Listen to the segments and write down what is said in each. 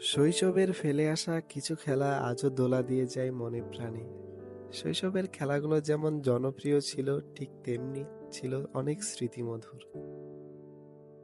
শৈশবের ফেলে আসা কিছু খেলা আজও দোলা দিয়ে যায় মনে প্রাণে। শৈশবের খেলাগুলো যেমন জনপ্রিয় ছিল, ঠিক তেমনি ছিল অনেক স্মৃতিমধুর।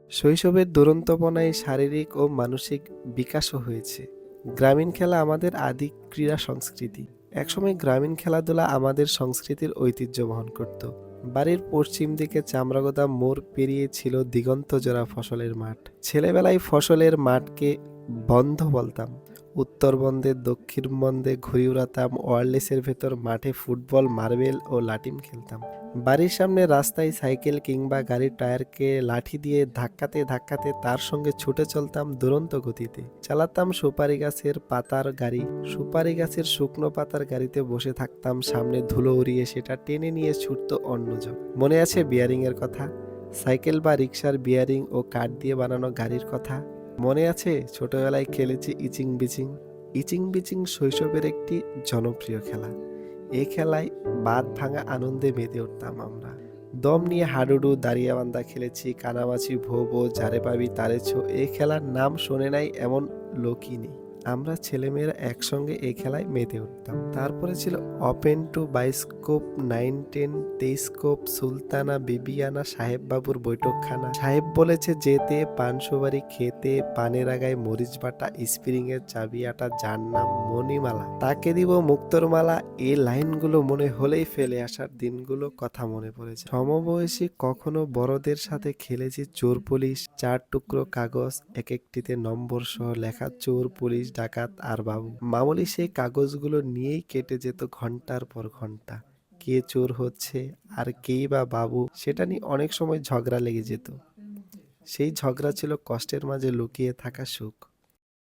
শৈশবের দুরন্তপনায় শারীরিক ও মানসিক বিকাশও হয়েছে। গ্রামীণ খেলা আমাদের আদি ক্রীড়া সংস্কৃতি। একসময় গ্রামীণ খেলাধুলা আমাদের সংস্কৃতির ঐতিহ্য বহন করত। বাড়ির পশ্চিম দিকে চামড়াগোদা মোড় পেরিয়ে ছিল দিগন্ত জোড়া ফসলের মাঠ। ছেলেবেলায় ফসলের মাঠকে বন্ধ বলতাম। উত্তরবন্দে দক্ষিণ বন্দে, ঘুরি উড়াতাম। ওয়ারলেসের ভেতর মাঠে ফুটবল, মার্বেল ও লাটিম খেলতাম। বাড়ির সামনে রাস্তায় সাইকেল কিংবা গাড়ির টায়ারকে লাঠি দিয়ে ধাক্কাতে ধাক্কাতে তার সঙ্গে ছুটে চলতাম দুরন্ত গতিতে। চালাতাম সুপারি গাছের পাতার গাড়ি। সুপারি গাছের শুকনো পাতার গাড়িতে বসে থাকতাম। সামনে ধুলো উড়িয়ে সেটা টেনে নিয়ে ছুটত অন্যজন মনে আছে বিয়ারিং এর কথা? সাইকেল বা রিক্সার বিয়ারিং ও কাঠ দিয়ে বানানো গাড়ির কথা? মনে আছে? ছোটবেলায় খেলেছি ইচিং বিচিং ইচিং বিচিং শৈশবের একটি জনপ্রিয় খেলা। এ খেলায় বাদ ভাঙা আনন্দে মেতে উঠতাম আমরা। দম নিয়ে হাডুডু, দাঁড়িয়াবান্ধা খেলেছি, কানামাছি ভো ভো জারে পাবি তারেছো এই খেলার নাম শোনে নাই এমন লোকই নেই। আমরা ছেলেমেয়েরা একসঙ্গে এই খেলায় মেতে উঠতাম। তারপরে ছিল open to bioscope nine ten তেইস্কোপ Sultana, বিবিয়ানা সাহেব বাবুর বৈঠকখানা। সাহেব বলেছে, যেতে, পান সুপারি খেতে, পানের আগায় মরিচ বাটা স্প্রিং এর চাবি আটা, যার নাম মণিমালা। তাকে দিব মুক্তর মালা। এই লাইনগুলো মনে হলেই ফেলে আসার দিনগুলো কথা মনে পড়েছে। সমবয়সী কখনো বড়দের সাথে খেলেছি চোর পুলিশ, চার টুকরো কাগজ এক একটিতে নম্বর সহ লেখা চোর পুলিশ ডাকাত আর বাবু। মামুলি সেই কাগজগুলো নিয়েই কেটে যেত ঘণ্টার পর ঘণ্টা। কে চোর হচ্ছে আর কেই বা বাবু, সেটা নিয়ে অনেক সময় ঝগড়া লেগে যেত। সেই ঝগড়া ছিল কষ্টের মাঝে লুকিয়ে থাকা সুখ।